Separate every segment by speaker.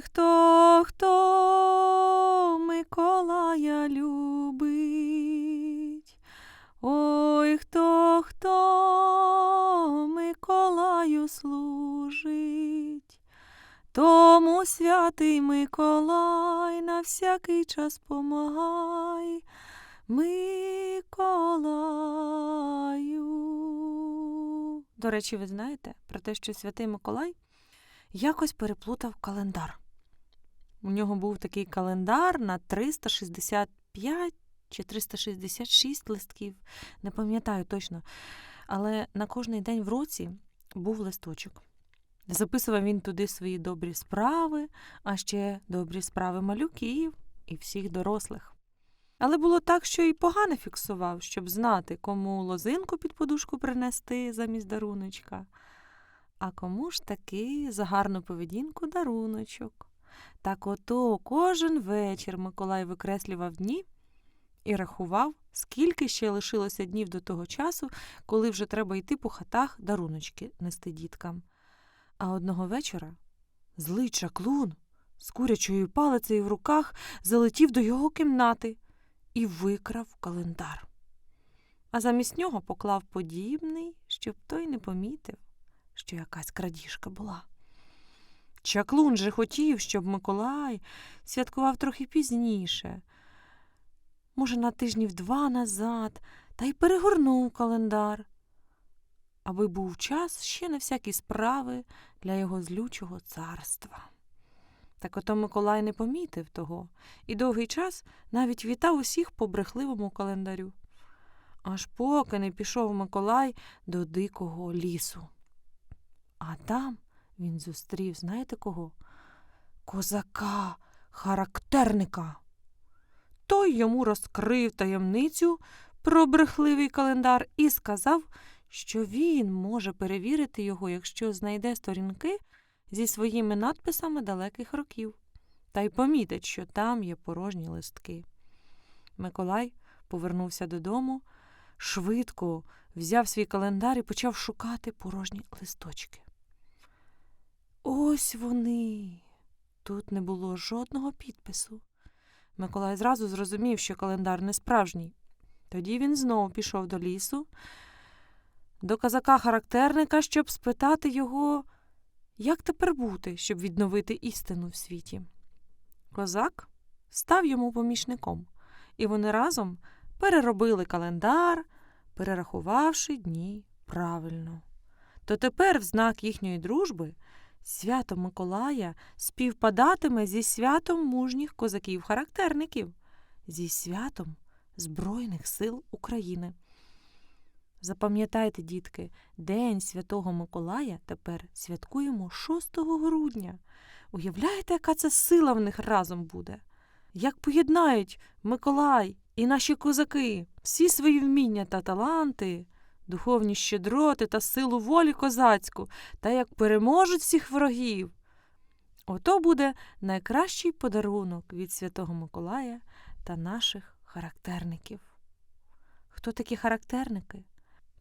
Speaker 1: Хто, хто Миколая любить. Ой, хто, хто Миколаю служить. Тому святий Миколай на всякий час помагай. Миколаю. До речі, ви знаєте про те, що святий Миколай якось переплутав календар. У нього був такий календар на 365 чи 366 листків, не пам'ятаю точно. Але на кожний день в році був листочок. Записував він туди свої добрі справи, а ще добрі справи малюків і всіх дорослих. Але було так, що і погано фіксував, щоб знати, кому лозинку під подушку принести замість даруночка, а кому ж таки за гарну поведінку даруночок. Так ото кожен вечір Миколай викреслював дні і рахував, скільки ще лишилося днів до того часу, коли вже треба йти по хатах даруночки нести діткам. А одного вечора злий чаклун з курячою палицею в руках залетів до його кімнати і викрав календар. А замість нього поклав подібний, щоб той не помітив, що якась крадіжка була. Чаклун же хотів, щоб Миколай святкував трохи пізніше, може, на тижнів два назад, та й перегорнув календар, аби був час ще на всякі справи для його злючого царства. Так ото Миколай не помітив того і довгий час навіть вітав усіх по брехливому календарю. Аж поки не пішов Миколай до дикого лісу. А там він зустрів, знаєте кого? Козака, характерника. Той йому розкрив таємницю про брехливий календар і сказав, що він може перевірити його, якщо знайде сторінки зі своїми надписами далеких років, та й помітить, що там є порожні листки. Миколай повернувся додому, швидко взяв свій календар і почав шукати порожні листочки. Ось вони. Тут не було жодного підпису. Миколай зразу зрозумів, що календар не справжній. Тоді він знову пішов до лісу, до казака-характерника, щоб спитати його, як тепер бути, щоб відновити істину в світі. Козак став йому помічником, і вони разом переробили календар, перерахувавши дні правильно. То тепер, в знак їхньої дружби, свято Миколая співпадатиме зі святом мужніх козаків-характерників, зі святом Збройних сил України. Запам'ятайте, дітки, День Святого Миколая тепер святкуємо 6 грудня. Уявляєте, яка це сила в них разом буде? Як поєднають Миколай і наші козаки всі свої вміння та таланти, духовні щедроти та силу волі козацьку, та як переможуть всіх ворогів. Ото буде найкращий подарунок від Святого Миколая та наших характерників. Хто такі характерники?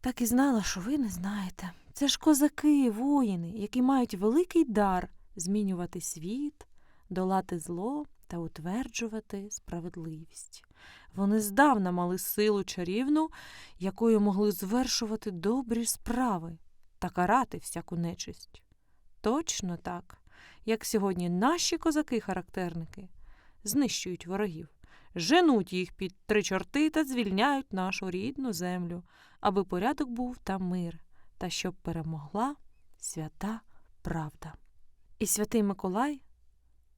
Speaker 1: Так і знала, що ви не знаєте. Це ж козаки, воїни, які мають великий дар змінювати світ, долати зло та утверджувати справедливість. Вони здавна мали силу чарівну, якою могли звершувати добрі справи та карати всяку нечисть. Точно так, як сьогодні наші козаки-характерники знищують ворогів, женуть їх під три чорти та звільняють нашу рідну землю, аби порядок був та мир, та щоб перемогла свята правда. І святий Миколай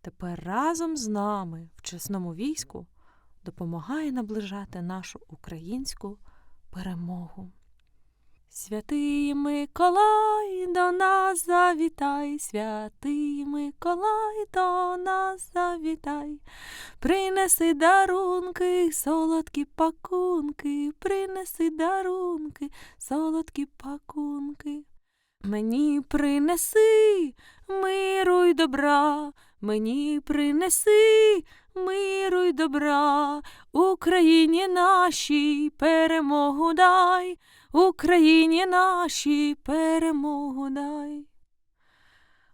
Speaker 1: тепер разом з нами в чесному війську допомагає наближати нашу українську перемогу. Святий Миколай до нас завітай, святий Миколай до нас завітай, принеси дарунки, солодкі пакунки, принеси дарунки, солодкі пакунки. Мені принеси миру й добра, мені принеси миру й добра, Україні нашій перемогу дай, Україні нашій перемогу дай.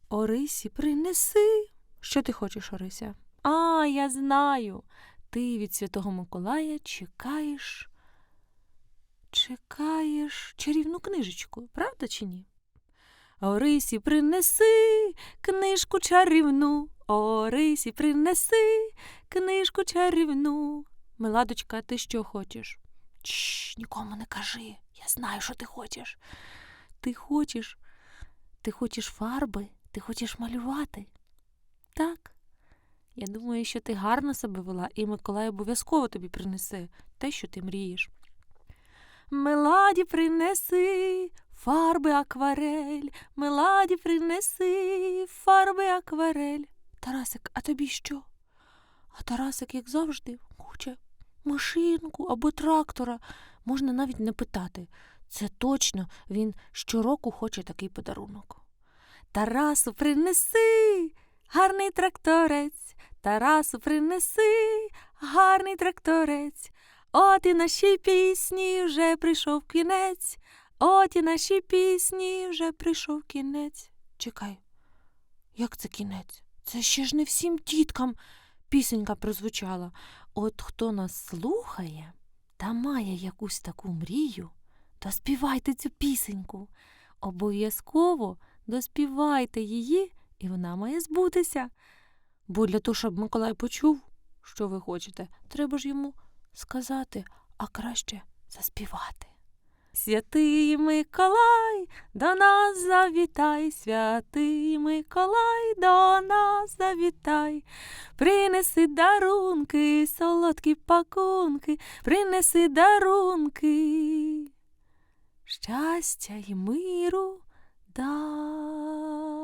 Speaker 1: Орисі принеси Що ти хочеш, Орися? А, я знаю. Ти від Святого Миколая чекаєш. Чекаєш чарівну книжечку, правда чи ні? Орисі, принеси книжку чарівну. Орисі, принеси книжку чарівну. Миладочка, ти що хочеш? Чш, нікому не кажи. Я знаю, що ти хочеш. Ти хочеш, ти хочеш фарби, ти хочеш малювати. Так. Я думаю, що ти гарно себе вела, і Миколай обов'язково тобі принесе те, що ти мрієш. Меладі принеси фарби акварель, меладі принеси фарби акварель. Тарасик, а тобі що? А Тарасик, як завжди, хоче машинку або трактора. Можна навіть не питати. Це точно він щороку хоче такий подарунок. Тарасу, принеси гарний тракторець. Тарасу, принеси гарний тракторець. От і нашій пісні вже прийшов кінець. От і нашій пісні вже прийшов кінець. Чекай, як це кінець? Це ще ж не всім тіткам пісенька прозвучала. От хто нас слухає та має якусь таку мрію, то співайте цю пісеньку. Обов'язково доспівайте її, і вона має збутися. Бо для того, щоб Миколай почув, що ви хочете, треба ж йому сказати, а краще заспівати. Святий Миколай, до нас завітай, святий Миколай, до нас завітай, принеси дарунки, солодкі пакунки, принеси дарунки, щастя й миру дай.